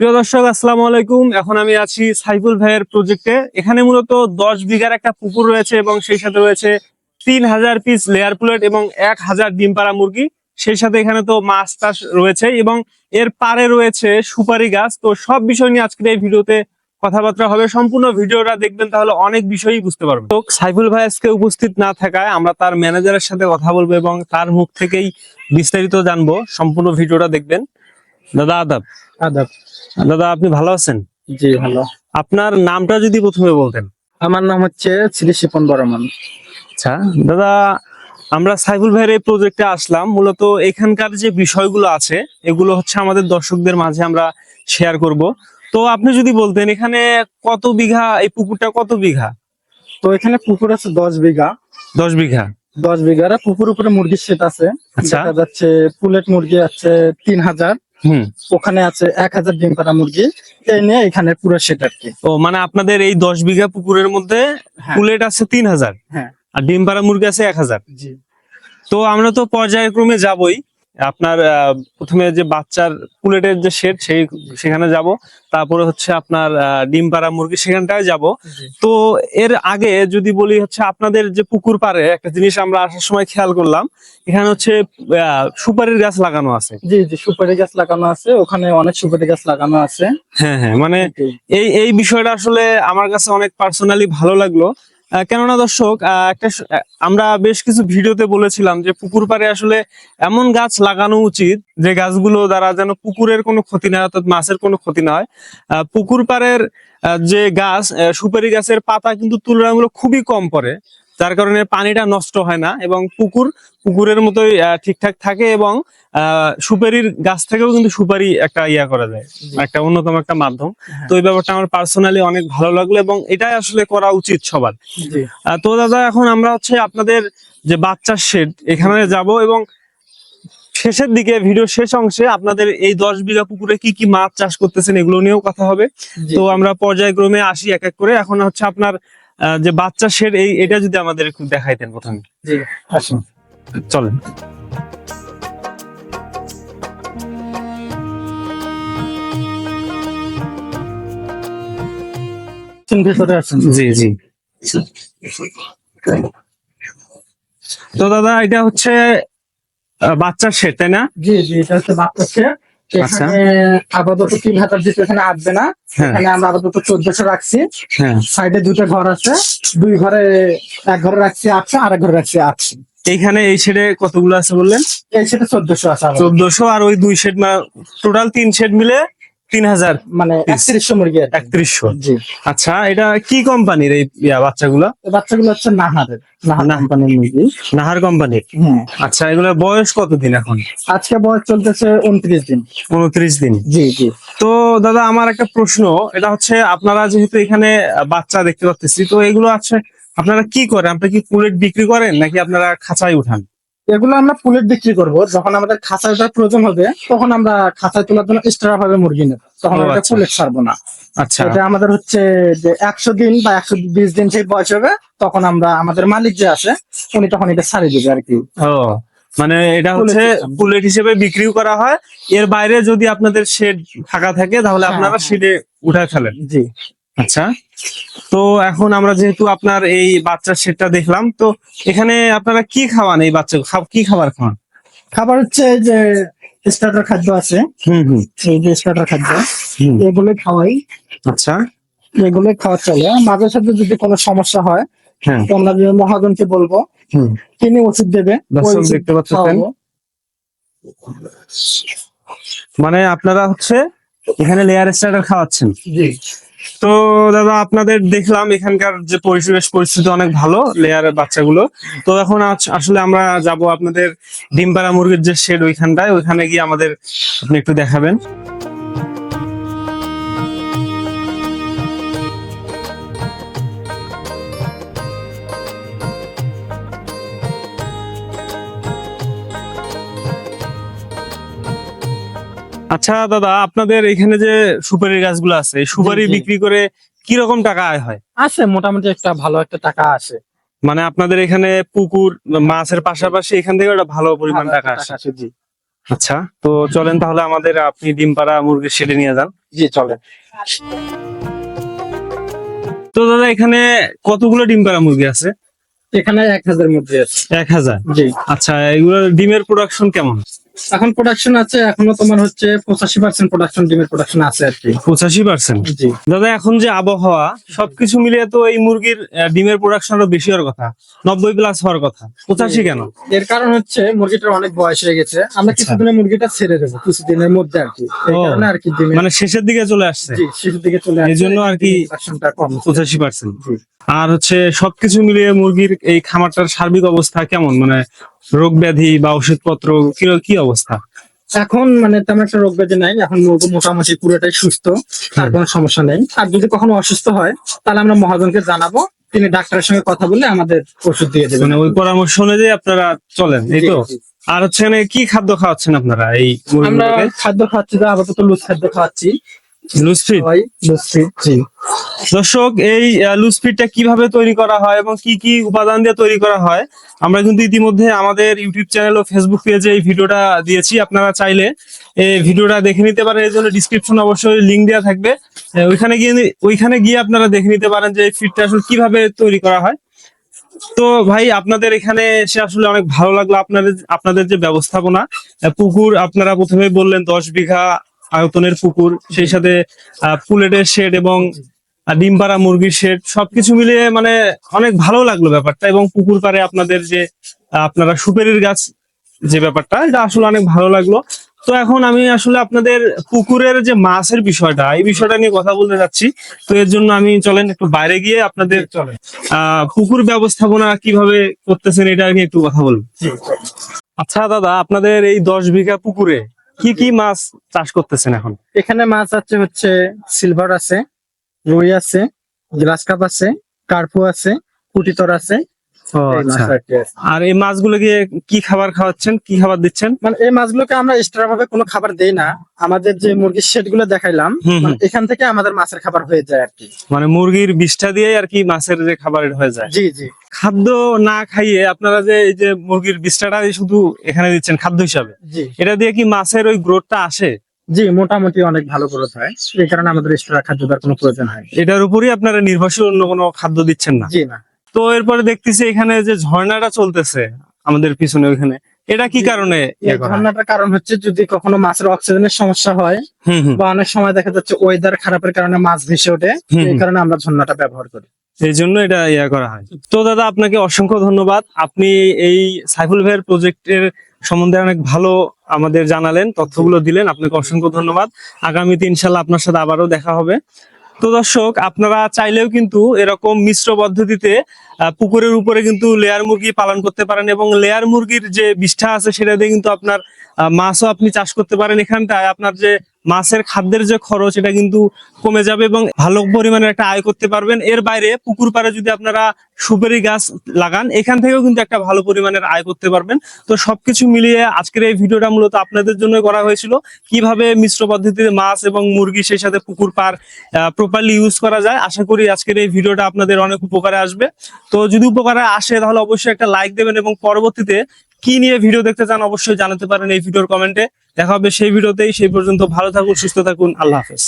প্রিয় দর্শক, আসসালামু আলাইকুম। এখন আমি আছি সাইফুল ভাইয়ের প্রজেক্টে এখানে মূলত দশ বিঘার একটা পুকুর রয়েছে এবং সেই সাথে রয়েছে তিন হাজার পিস লেয়ার প্লেট এবং এক হাজার ডিম পাড়া মুরগি। সেই সাথে এখানে তো মাছ চাষ রয়েছে এবং এর পারে রয়েছে সুপারি গাছ। তো সব বিষয় নিয়ে আজকের এই ভিডিওতে কথাবার্তা হবে। সম্পূর্ণ ভিডিওটা দেখবেন, তাহলে অনেক বিষয়ই বুঝতে পারবেন। তো সাইফুল ভাই আজকে উপস্থিত না থাকায় আমরা তার ম্যানেজারের সাথে কথা বলব এবং তার মুখ থেকেই বিস্তারিত জানব। সম্পূর্ণ ভিডিওটা দেখবেন। দাদা, আদাব। আদাব। দাদা আপনি ভালো আছেন? জি ভালো। আপনার নামটা যদি প্রথমে বলতেন। আমার নাম হচ্ছে শ্রী শিপন বর্মন। আচ্ছা দাদা আমরা সাইফুল ভাইয়ের এই প্রজেক্টে আসলাম। মূলত এখানকার যে বিষয়গুলো আছে এগুলো হচ্ছে আমাদের দর্শকদের মাঝে আমরা শেয়ার করব। তো আপনি যদি বলতেন এখানে কত বিঘা এই পুকুরটা কত বিঘা? তো এখানে পুকুর আছে দশ বিঘা। দশ বিঘা? দশ বিঘার পুকুর উপরে মুরগির সেট আছে। আচ্ছা। দেখা যাচ্ছে পুলেট মুরগি আছে তিন হাজার। ওখানে আছে এক হাজার ডিম পাড়া মুরগি। এই নিয়ে এখানে পুরো সেট আর কি ও মানে আপনাদের এই দশ বিঘা পুকুরের মধ্যে কুলেট পুলেট আছে তিন হাজার হ্যাঁ। আর ডিম পাড়া মুরগি আছে এক হাজার। জি। তো আমরা তো পর্যায়ক্রমে যাবই। আপনার প্রথমে যে বাচ্চার পুলেটের যে শেড সেই সেখানে যাব। তারপরে হচ্ছে আপনার ডিম পাড়া মুরগি সেখানটায় যাব। তো এর আগে যদি বলি হচ্ছে আপনাদের যে পুকুর পাড়ে একটা জিনিস আমরা আসার সময় খেয়াল করলাম এখানে হচ্ছে আহ, সুপারির গাছ লাগানো আছে। জি জি সুপারি গাছ লাগানো আছে ওখানে অনেক সুপারি গাছ লাগানো আছে। হ্যাঁ হ্যাঁ মানে এই এই বিষয়টা আসলে আমার কাছে অনেক পার্সোনালি ভালো লাগল। কেননা দর্শক একটা আমরা বেশ কিছু ভিডিওতে বলেছিলাম যে পুকুর পাড়ে আসলে এমন গাছ লাগানো উচিত যে গাছগুলো দ্বারা যেন পুকুরের কোনো ক্ষতি না হয়, অর্থাৎ মাছের কোনো ক্ষতি না হয়। পুকুর পাড়ের যে গাছ সুপারি গাছের পাতা কিন্তু তুলনামূলক খুবই কম পড়ে। যার কারণে পানিটা নষ্ট হয় না এবং পুকুর পুকুরের মতোই ঠিকঠাক থাকে এবং আহ, সুপারির গাছ থেকেও কিন্তু সুপারি একটা ইয়া করা যায় একটা অন্যতম একটা মাধ্যম। হ্যাঁ। তো এই ব্যাপারটা আমার পার্সোনালি অনেক ভালো লাগল এবং এটাই আসলে করা উচিত সবার। তো দাদা এখন আমরা হচ্ছে আপনাদের যে বাচ্চার শেড এখানে যাব এবং শেষের দিকে ভিডিও শেষ অংশে আপনাদের এই দশ বিঘা পুকুরে কি কি মাছ চাষ করতেছেন এগুলো নিয়েও কথা হবে। তো আমরা পর্যায়ক্রমে আসি এক এক করে। এখন হচ্ছে আপনার যে বাচ্চার শেড এই এটা যদি আমাদের একটু দেখাইতেন প্রথমে। জি। আসুন। চলেন। ভেতরে আসুন। জি জি। তো দাদা এটা হচ্ছে বাচ্চার শেড তাই না? জি জি এটা হচ্ছে বাচ্চা set। আচ্ছা। এখানে আপাতত তিন হাজার দিতে এখানে আসবে না। হ্যাঁ। এখানে আমরা আপাতত চোদ্দশো রাখছি। হ্যাঁ। সাইডে দুটো ঘর আছে। দুই ঘরে এক ঘরে রাখছি আটশো আর এক ঘরে রাখছি আটশো। এইখানে এই শেডে কতগুলো আছে বললেন? এই সেটা চোদ্দশো আছে চোদ্দশো আর ওই দুই শেড টোটাল তিন শেড মিলে তিন হাজার মানে একত্রিশশো মুরগি কি। একত্রিশশো। আচ্ছা এটা কি কোম্পানির এই বাচ্চাগুলো? বাচ্চাগুলো হচ্ছে নাহারের নাহার আচ্ছা বয়স কতদিন এখন? আজকে বয়স চলতেছে উনত্রিশ দিন। উনত্রিশ দিন। জি জি। তো দাদা আমার একটা প্রশ্ন এটা হচ্ছে আপনারা যেহেতু এখানে বাচ্চা দেখতে পাচ্ছি তো এগুলো আছে আপনারা কি করেন? আপনারা কি পুলেট বিক্রি করেন নাকি আপনারা খাঁচায় উঠান? এগুলো আমরা পুলেট বিক্রি করব। যখন আমাদের খাঁচায় ওঠার প্রয়োজন হবে তখন আমরা খাঁচায় তোলার জন্য এক্সট্রা ভাবে মুরগি নেব। তখন আমরা আচ্ছা। পুলেট ছাড়বো না। আচ্ছা। এটা আমাদের হচ্ছে যে একশো দিন বা একশো বিশ দিন সেই বয়স হবে তখন আমরা আমাদের মালিক যে আছে উনি তখন এটা ছাড়িয়ে দেবে আর কি। ও মানে এটা হচ্ছে বুলেট হিসেবে বিক্রিও করা হয়। এর বাইরে যদি আপনাদের শেড ফাঁকা থাকে তাহলে হ্যাঁ, আপনারা হ্যাঁ। শেডে উঠায় ফেলেন। জি। আচ্ছা তো এখন আমরা যেহেতু আপনার এই বাচ্চার শেডটা দেখলাম তো এখানে আপনারা কি খাওয়ান এই বাচ্চা কি খাবার খাওয়ান? খাবার হচ্ছে এই যে স্টার্টার খাদ্য আছে। হুম হুম। এই যে স্টার্টার খাদ্য এগুলো খাওয়াই। আচ্ছা। এগুলো খাওয়া চলে। মাঝে সাথে যদি কোনো সমস্যা হয় হ্যাঁ। তো আমরা মহাজনকে বলব হুম। তিনি ওষুধ দেবে দেখতে পাচ্ছেন। মানে আপনারা হচ্ছে এখানে লেয়ার স্টার্টার খাওয়াচ্ছেন। জি। তো দাদা, আপনাদের দেখলাম এখানকার যে পরিবেশ, পরিস্থিতি অনেক ভালো লেয়ারের বাচ্চাগুলো। তো এখন আসলে আমরা যাব আপনাদের ডিমপাড়া মুরগির যে শেড ওইখানটায়, ওইখানে গিয়ে আমাদের আপনি একটু দেখাবেন। আচ্ছা দাদা আপনাদের এখানে যে সুপারি গাছগুলো আছে সুপারি। বিক্রি করে কি রকম টাকা আয় হয়? আছে মোটামুটি একটা ভালো একটা টাকা আসে। মানে আপনাদের এখানে পুকুর মাছের পাশাপাশি এখান থেকে একটা ভালো পরিমাণ টাকা আসে। জি। আচ্ছা তো চলেন তাহলে আমাদের আপনি ডিম পাড়া মুরগির শেডে নিয়ে যান। জি চলেন। তো দাদা এখানে কতগুলো ডিম পাড়া মুরগি আছে? এখানে এক হাজার মুরগি আছে। এক হাজার? জি। আচ্ছা এগুলো ডিমের প্রোডাকশন কেমন? এখন প্রোডাকশন আছে এখনও তোমার হচ্ছে পঁচাশি পার্সেন্ট প্রোডাকশন ডিমের প্রোডাকশন আছে আর কি। পঁচাশি পার্সেন্ট জি। দাদা এখন যে আবহাওয়া সবকিছু মিলিয়ে তো এই মুরগির আহ, ডিমের প্রোডাকশন আরও বেশি হওয়ার কথা। নব্বই প্লাস হওয়ার কথা। পঁচাশি কেন? এর কারণ হচ্ছে মুরগিটার অনেক বয়স হয়ে গেছে। আমরা আচ্ছা। কিছুদিনের মুরগিটা ছেড়ে দেবো কিছুদিনের মধ্যে আর কি। এই ও, কারণে আর কি ডিমের মানে শেষের দিকে চলে আসছে? জি শেষের দিকে চলে এই জন্য আর কি প্রোডাকশনটা কম পঁচাশি পার্সেন্ট জি। আর হচ্ছে সবকিছু মিলিয়ে মুরগির এই খামারটার সার্বিক অবস্থা কেমন? মানে রোগ ব্যাধি বা ওষুধপত্র কি কি অবস্থা? এখন মানে তেমন একটা রোগ ব্যাধি নাই এখন মোটামুটি পুরোটাই সুস্থ আর কোনো সমস্যা নেই। আর যদি কখনো অসুস্থ হয় তাহলে আমরা মহাজনকে জানাব তিনি ডাক্তারের সঙ্গে কথা বলে আমাদের ওষুধ দিয়ে দেবেন। মানে ওই পরামর্শ অনুযায়ী আপনারা চলেন এই তো। আর হচ্ছে কি খাদ্য খাওয়াচ্ছেন আপনারা এই আমরা খাদ্য খাওয়াচ্ছি আপাতত লুজ খাদ্য খাওয়াচ্ছি। লুজ ওই লুজ ফিড জি। দর্শক, এই লুজ ফিডটা কীভাবে তৈরি করা হয় এবং কি কি উপাদান দিয়ে তৈরি করা হয়, আমরা কিন্তু ইতিমধ্যে আমাদের ইউটিউব চ্যানেল ও ফেসবুক পেজে এই ভিডিওটা দিয়েছি। আপনারা চাইলে এই ভিডিওটা দেখে নিতে পারেন, এর জন্য ডিসক্রিপশন অবশ্যই লিংক দেওয়া থাকবে। ওইখানে গিয়ে ওইখানে গিয়ে আপনারা দেখে নিতে পারেন যে এই ফিডটা আসলে কীভাবে তৈরি করা হয়। তো ভাই, আপনাদের এখানে এসে আসলে অনেক ভালো লাগল আপনাদের আপনাদের যে ব্যবস্থাপনা। পুকুর, আপনারা প্রথমে বললেন দশ বিঘা আয়তনের পুকুর, সেই সাথে পুলেটের শেড এবং ডিম পাড়া মুরগির শেড সবকিছু মিলিয়ে মানে অনেক ভালো লাগল ব্যাপারটা এবং পুকুর পাড়ে আপনাদের যে আহ, আপনারা সুপেরির গাছ যে ব্যাপারটা এটা আসলে অনেক ভালো লাগল। তো এখন আমি আসলে আপনাদের পুকুরের যে মাছের বিষয়টা এই বিষয়টা নিয়ে কথা বলতে যাচ্ছি। তো এর জন্য আমি চলেন একটু বাইরে গিয়ে আপনাদের চলে আহ পুকুর ব্যবস্থাপনা কীভাবে করতেছেন এটা নিয়ে একটু কথা বলব আচ্ছা দাদা আপনাদের এই দশ বিঘা পুকুরে কি কি মাছ চাষ করতেছেন এখন? এখানে মাছ আছে হচ্ছে সিলভার আছে রুই আছে গ্লাস কাপ আছে কার্পু আছে পুটিতর আছে। মাছ আর এই মাছগুলোকে কি খাবার খাওয়াচ্ছেন? কি খাবার দিচ্ছেন? মানে এই মাছগুলোকে আমরা এক্সট্রা ভাবে কোনো খাবার দেই না। আমাদের যে মুরগির শেডগুলো দেখাইলাম। মানে এখান থেকে আমাদের মাছের খাবার হয়ে যায় আর কি। মানে মুরগির বিষটা দিয়ে আর কি মাছের যে খাবার হয়ে যায়। জি জি। খাদ্য না খাইয়ে আপনারা যে এই যে মুরগির বিষটাটা শুধু এখানে দিচ্ছেন খাদ্য হিসাবে এটা দিয়ে কি মাছের ওই গ্রোথটা আসে? জি মোটামুটি অনেক ভালো গ্রোথ হয়। এই কারণে আমাদের এক্সট্রা খাদ্য দেওয়ার কোনো প্রয়োজন হয় এটার উপরই আপনারা নির্ভরশীল অন্য কোনো খাদ্য দিচ্ছেন না? জি না। তো এরপরে দেখতেছি এখানে যে ঝর্ণাটা চলতেছে আমাদের পিছনে ওইখানে এটা কি কারণে ইয়ে? ঝর্ণাটার কারণ হচ্ছে যদি কখনো মাছের অক্সিজেনের সমস্যা হয় বা অনেক সময় দেখা যাচ্ছে ওয়েদার খারাপের কারণে মাছ ভেসে ওঠে এই কারণে আমরা ঝর্ণাটা ব্যবহার করি। এই জন্য এটা ইয়া করা হয়। তো দাদা আপনাকে অসংখ্য ধন্যবাদ। আপনি এই সাইফুল ভাইয়ের প্রজেক্টের সম্বন্ধে অনেক ভালো আমাদের জানালেন, তথ্যগুলো দিলেন। আপনাকে অসংখ্য ধন্যবাদ। আগামীতে ইনশাল্লাহ আপনার সাথে আবারও দেখা হবে। তো দর্শক, আপনারা চাইলেও কিন্তু এরকম মিশ্র পদ্ধতিতে পুকুরের উপরে কিন্তু লেয়ার মুরগি পালন করতে পারেন এবং লেয়ার মুরগির যে বিষ্ঠা আছে সেটা দিয়ে কিন্তু আপনার মাছও আপনি চাষ করতে পারেন এখানটায়। আপনার যে মাছের খাদ্যের যে খরচ, এটা কিন্তু কমে যাবে এবং ভালো পরিমাণে একটা আয় করতে পারবেন। এর বাইরে পুকুর পাড়ে যদি আপনারা সুপারি গাছ লাগান, এখান থেকেও কিন্তু একটা ভালো পরিমাণের আয় করতে পারবেন। তো সবকিছু মিলিয়ে আজকের এই ভিডিওটা মূলত আপনাদের জন্য করা হয়েছিল। কীভাবে মিশ্র পদ্ধতিতে মাছ এবং মুরগি সেই সাথে পুকুর পাড় প্রপারলি ইউজ করা যায়, আশা করি আজকের এই ভিডিওটা আপনাদের অনেক উপকারে আসবে। তো যদি উপকারে আসে, তাহলে অবশ্যই একটা লাইক দেবেন এবং পরবর্তীতে কি নিয়ে ভিডিও দেখতে চান অবশ্যই জানাতে পারেন এই ভিডিওর কমেন্টে দেখা হবে সেই ভিডিওতেই সেই পর্যন্ত ভালো থাকুন, সুস্থ থাকুন, আল্লাহ হাফেজ।